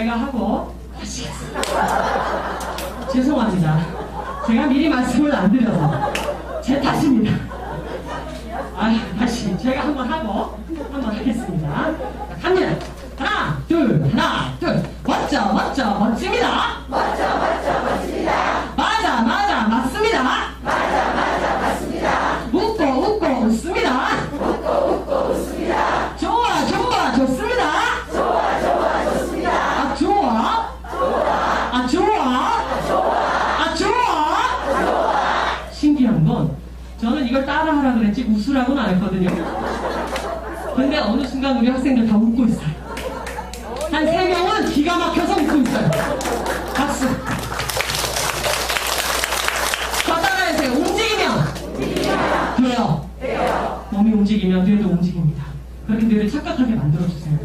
제가 하고. 죄송합니다. 제가 미리 말씀을 안 드려서 제 탓입니다. 아, 다시 제가 한번 하고 한번 하겠습니다. 자, 갑니다. 하나, 둘, 하나, 둘. 멋져, 멋져, 멋집니다. 멋져, 멋져, 멋집니다. 맞아, 맞아, 맞습니다. 맞아, 맞아, 맞습니다. 웃고, 웃고, 웃습니다. 웃고, 웃고, 웃습니다. 좋아, 좋아, 좋습니다. 좋아, 좋아, 좋습니다. 아, 좋아. 좋아. 아, 좋아. 아, 좋아. 신기한 건 저는 이걸 따라하라 그랬지 웃으라고는 안 했거든요. 근데 어느 순간 우리 학생들 다 웃고 있어요. 한 세 명은 기가 막혀서 웃고 있어요. 박수. 저 따라해주세요. 움직이면 돼요. 몸이 움직이면 뇌도 움직입니다. 그렇게 뇌를 착각하게 만들어주세요.